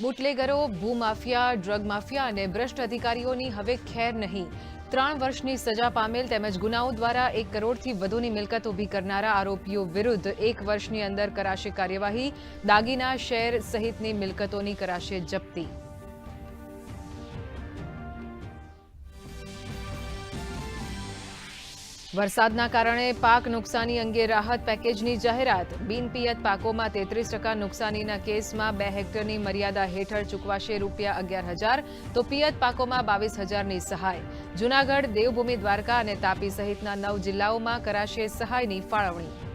બુટલેગરો, ભૂમાફિયા, drug mafia અને ભ્રષ્ટ અધિકારીઓની હવે ખેર નહીં. ત્રણ વર્ષની સજા પામેલ તેમજ ગુનાઓ દ્વારા એક કરોડથી વધુની મિલકત ઊભી કરનારા આરોપીઓ વિરુદ્ધ એક વર્ષની અંદર કરાશે કાર્યવાહી. દાગીના શેર સહિતની મિલકતોની કરાશે જપ્તી. વરસાદના કારણે પાક નુકસાની અંગે રાહત પેકેજની જાહેરાત. બિનપિયત પાકોમાં તેત્રીસ ટકા નુકસાનીના કેસમાં બે હેક્ટરની મર્યાદા હેઠળ ચૂકવાશે રૂપિયા અગિયાર હજાર, તો પિયત પાકોમાં બાવીસ હજારની સહાય. જૂનાગઢ, દેવભૂમિ દ્વારકા અને તાપી સહિતના નવ જિલ્લાઓમાં કરાશે સહાયની ફાળવણી.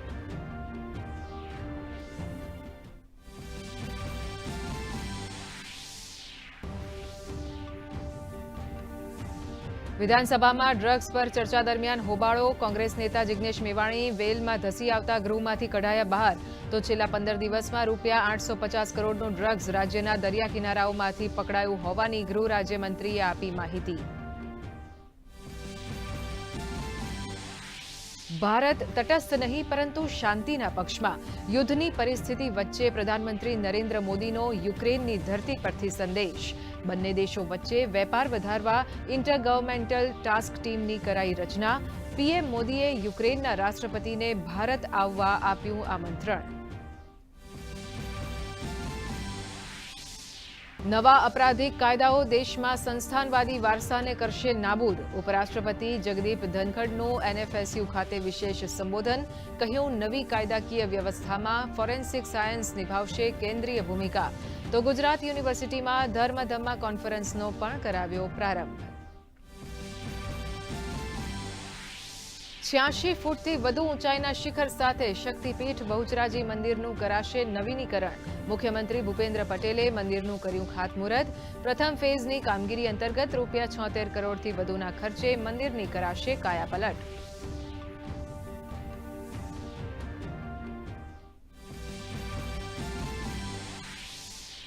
વિધાનસભામાં ડ્રગ્સ પર ચર્ચા દરમિયાન હોબાળો, કોંગ્રેસ નેતા જિગ્નેશ મેવાણી વેલમાં ધસી આવતા ગૃહમાંથી કઢાયા બહાર. તો છેલ્લા પંદર દિવસમાં રૂપિયા આઠસો પચાસ કરોડનું ડ્રગ્સ રાજ્યના દરિયા કિનારાઓમાંથી પકડાયું હોવાની ગૃહ રાજ્યમંત્રીએ આપી માહિતી. ભારત તટસ્થ નહીં, પરંતુ શાંતિના પક્ષમાં. યુદ્ધની પરિસ્થિતિ વચ્ચે પ્રધાનમંત્રી નરેન્દ્ર મોદીનો યુક્રેનની ધરતી પરથી સંદેશ. બંને દેશો વચ્ચે વેપાર વધારવા ઇન્ટર ગવર્મેન્ટલ ટાસ્ક ટીમની કરાઈ રચના. પીએમ મોદીએ યુક્રેનના રાષ્ટ્રપતિને ભારત આવવા આપ્યું આમંત્રણ. નવા અપરાધિક કાયદાઓ દેશમાં સંસ્થાનવાદી વારસાને કરશે નાબૂદ. ઉપરાષ્ટ્રપતિ જગદીપ ધનખડનું એનએફએસયુ ખાતે વિશેષ સંબોધન. કહ્યું, નવી કાયદાકીય વ્યવસ્થામાં ફોરેન્સિક સાયન્સ નિભાવશે કેન્દ્રીય ભૂમિકા. તો ગુજરાત યુનિવર્સિટીમાં ધર્મ ધમ્મા કોન્ફરન્સનો પણ કરાવ્યો પ્રારંભ. છ્યાસી ફૂટથી વધુ ઊંચાઈના શિખર સાથે શક્તિપીઠ બહુચરાજી મંદિરનું કરાશે નવીનીકરણ. મુખ્યમંત્રી ભૂપેન્દ્ર પટેલે મંદિરનું કર્યું ખાતમુહૂર્ત. પ્રથમ ફેઝની કામગીરી અંતર્ગત રૂપિયા છોતેર કરોડથી વધુના ખર્ચે મંદિરની કરાશે કાયાપલટ.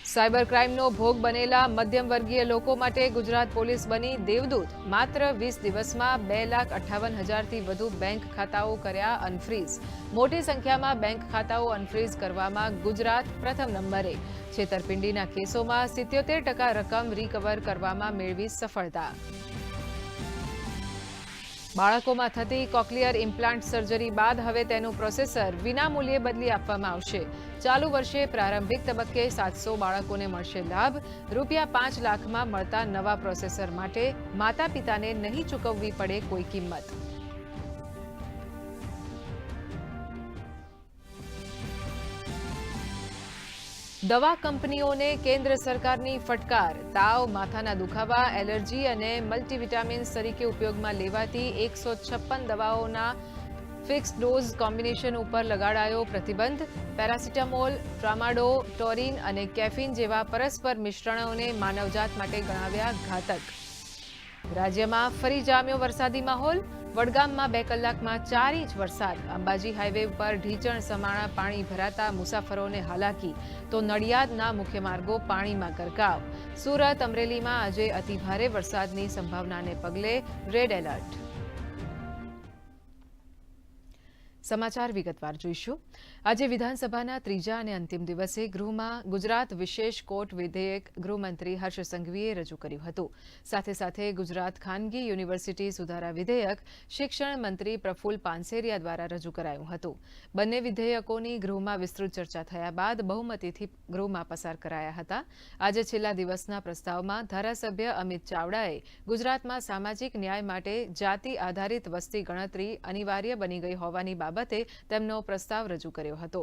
સાયબર ક્રાઇમનો ભોગ બનેલા મધ્યમ વર્ગીય લોકો માટે ગુજરાત પોલીસ બની દેવદૂત. માત્ર વીસ દિવસમાં બે લાખ અઠ્ઠાવન હજારથી વધુ બેંક ખાતાઓ કર્યા અનફ્રીઝ મોટી સંખ્યામાં બેંક ખાતાઓ અનફ્રીઝ કરવામાં ગુજરાત પ્રથમ નંબરે. છેતરપિંડીના કેસોમાં સિત્યોતેર ટકા રકમ રિકવર કરવામાં મેળવી સફળતા. બાળકોમાં થતી કોક્લિયર ઇમ્પ્લાન્ટ સર્જરી બાદ હવે તેનું પ્રોસેસર વિનામૂલ્યે બદલી આપવામાં આવશે. ચાલુ વર્ષે પ્રારંભિક તબક્કે સાતસો બાળકોને મળશે લાભ. રૂપિયા પાંચ લાખમાં મળતા નવા પ્રોસેસર માટે માતા પિતાને નહીં ચૂકવવી પડે કોઈ કિંમત. દવા કંપનીઓને કેન્દ્ર સરકારની ફટકાર. તાવ, માથાના દુખાવા, એલર્જી અને મલ્ટીવિટામિન્સ તરીકે ઉપયોગમાં લેવાતી એકસો છપ્પન દવાઓના ફિક્સ ડોઝ કોમ્બિનેશન ઉપર લગાડાયો પ્રતિબંધ. પેરાસિટામોલ, ટ્રામાડો, ટોરિન અને કેફીન જેવા પરસ્પર મિશ્રણોને માનવજાત માટે ગણાવ્યા ઘાતક. રાજ્યમાં ફરી જામ્યો વરસાદી માહોલ. વડગામમાં બે કલાકમાં ચાર ઇંચ વરસાદ. અંબાજી હાઈવે પર ઢીચણ, સમાણા, પાણી ભરાતા મુસાફરોને હાલાકી. તો નડિયાદના મુખ્ય માર્ગો પાણીમાં ગરકાવ. સુરત અમરેલીમાં આજે અતિભારે વરસાદની સંભાવનાને પગલે રેડ એલર્ટ. સમાચાર વિગતવાર જોઈશું. આજે વિધાનસભાના ત્રીજા અને અંતિમ દિવસે ગૃહમાં ગુજરાત વિશેષ કોર્ટ વિધેયક ગૃહમંત્રી હર્ષ સંઘવીએ રજૂ કર્યું હતું. સાથે સાથે ગુજરાત ખાનગી યુનિવર્સિટી સુધારા વિધેયક શિક્ષણ મંત્રી પ્રફુલ પાનસેરિયા દ્વારા રજૂ કરાયું હતું. બંને વિધેયકોની ગૃહમાં વિસ્તૃત ચર્ચા થયા બાદ બહુમતીથી ગૃહમાં પસાર કરાયા હતા. આજે છેલ્લા દિવસના પ્રસ્તાવમાં ધારાસભ્ય અમિત ચાવડાએ ગુજરાતમાં સામાજિક ન્યાય માટે જાતિ આધારિત વસ્તી ગણતરી અનિવાર્ય બની ગઈ હોવાની બાબતે તેમનો પ્રસ્તાવ રજૂ કર્યો હતો.